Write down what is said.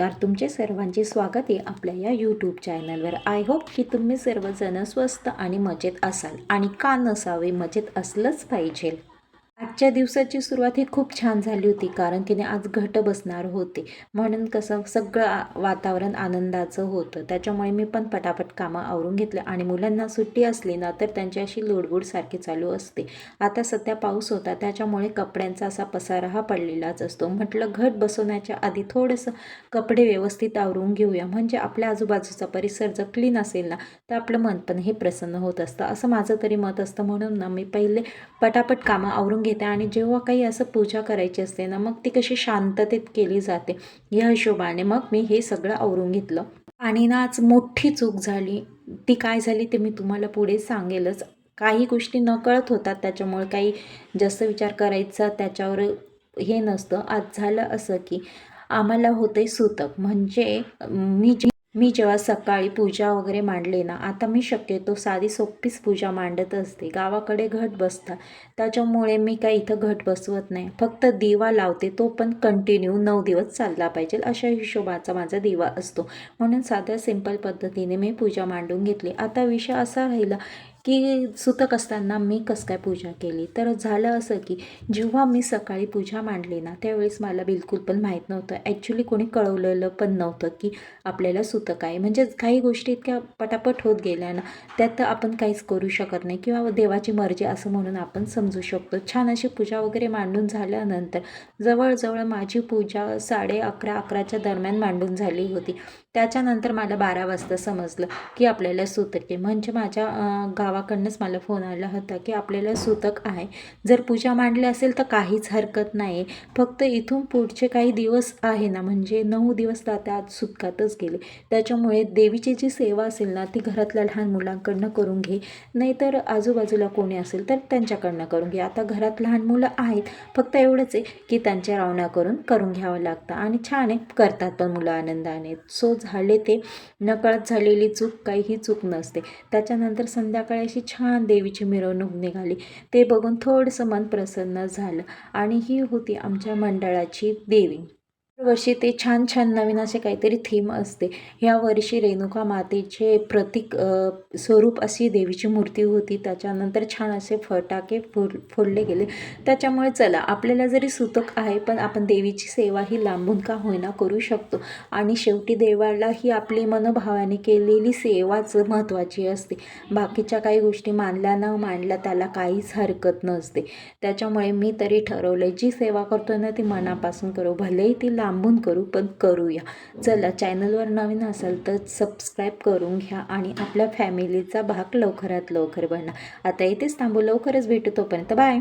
नमस्कार तुमचे सर्वांचे स्वागत आहे आपल्या या यूट्यूब चॅनलवर आय होप की तुम्ही सर्वजण स्वस्त आणि मजेत असाल आणि का नसावे मजेत असलंच पाहिजे. आजच्या दिवसाची सुरुवात ही खूप छान झाली होती कारण की नाही आज घट बसणार होते. म्हणून कसं सगळं वातावरण आनंदाचं होतं. त्याच्यामुळे मी पण पटापट कामं आवरून घेतलं आणि मुलांना सुट्टी असली ना तर त्यांची अशी लोडबोड सारखी चालू असते. आता सध्या पाऊस होता त्याच्यामुळे कपड्यांचा असा पसारा हा पडलेलाच असतो. म्हटलं घट बसवण्याच्या आधी थोडंसं कपडे व्यवस्थित आवरून घेऊया. म्हणजे आपल्या आजूबाजूचा परिसर जर क्लीन असेल ना तर आपलं मन पण हे प्रसन्न होत असतं. असं माझं तरी मत असतं. म्हणून ना मी पहिले पटापट कामं आवरून घेते आणि जेव्हा काही असं पूजा करायची असते ना मग ती कशी शांततेत केली जाते या हिशोबाने मग मी हे सगळं आवरून घेतलं. आणि ना आज मोठी चूक झाली. ती काय झाली ते मी तुम्हाला पुढे सांगेलच. काही गोष्टी नकळत होतात त्याच्यामुळे काही जास्त विचार करायचा त्याच्यावर हे नसतं. आज झालं असं की आम्हाला होते सुतक. म्हणजे मी जी मी जेव्हा सकाळी पूजा वगैरे मांडले ना आता मी शक्यतो साधी सोपीच पूजा मांडत असते. गावाकडे घट बसतात. त्याच्यामुळे मी काही इथं घट बसवत नाही. फक्त दिवा लावते तो पण कंटिन्यू नऊ दिवस चालला पाहिजे अशा हिशोबाचा माझा दिवा असतो. म्हणून साध्या सिंपल पद्धतीने मी पूजा मांडून घेतली. आता विषय असा राहिला की सुतक असताना मी कसं काय पूजा केली? तर झालं असं की जेव्हा मी सकाळी पूजा मांडली ना त्यावेळेस मला बिलकुल पण माहीत नव्हतं. ॲक्च्युली कोणी कळवलेलं पण नव्हतं की आपल्याला सुतक आहे. म्हणजेच काही गोष्टी इतक्या पटापट होत गेल्या ना त्यात आपण काहीच करू शकत नाही. किंवा देवाची मर्जी असं म्हणून आपण समजू शकतो. छान अशी पूजा वगैरे मांडून झाल्यानंतर जवळजवळ माझी पूजा साडे अकरा अकराच्या दरम्यान मांडून झाली होती. त्याच्यानंतर मला बारा वाजता समजलं की आपल्याला सुतके. म्हणजे माझ्या गावात गावाकडनंच मला फोन आला होता की आपल्याला सुतक आहे. जर पूजा मांडली असेल तर काहीच हरकत नाही फक्त इथून पुढचे काही दिवस आहे ना म्हणजे नऊ दिवस तर आता आज सुतकातच गेले. त्याच्यामुळे देवीची जी सेवा असेल ना ती घरातल्या लहान मुलांकडनं करून घे. नाहीतर आजूबाजूला कोणी असेल तर त्यांच्याकडनं करून घे. आता घरात लहान मुलं आहेत फक्त एवढंच आहे की त्यांच्या रावणा करून करून घ्यावं लागतं. आणि छान आहे करतात पण मुलं आनंदाने. सो झाले ते. नकळत झालेली चूक काहीही चूक नसते. त्याच्यानंतर संध्याकाळी अशी छान देवीची मिरवणूक निघाली. ते बघून थोडंसं मन प्रसन्न झालं आणि ही होती आमच्या मंडळाची देवी. दरवर्षी ते छान छान नवीन असे काहीतरी थीम असते. ह्या वर्षी रेणुका मातेचे प्रतीक स्वरूप अशी देवीची मूर्ती होती. त्याच्यानंतर छान असे फटाके फोड फोडले गेले. त्याच्यामुळे चला आपल्याला जरी सुतक आहे पण आपण देवीची सेवा ही लांबून का होईना करू शकतो. आणि शेवटी देवाला ही आपली मनोभावाने केलेली सेवाच महत्त्वाची असते. बाकीच्या काही गोष्टी मानल्या न मानल्या त्याला काहीच हरकत नसते. त्याच्यामुळे मी तरी ठरवलं जी सेवा करतो ना ती मनापासून करू. भलेही ती लांब लांबून करू पण करूया. चला चॅनलवर नवीन असाल तर सबस्क्राईब करून घ्या आणि आपल्या फॅमिलीचा भाग लवकरात लवकर बना आता इथेच थांबू लवकरच भेटू तोपर्यंत बाय.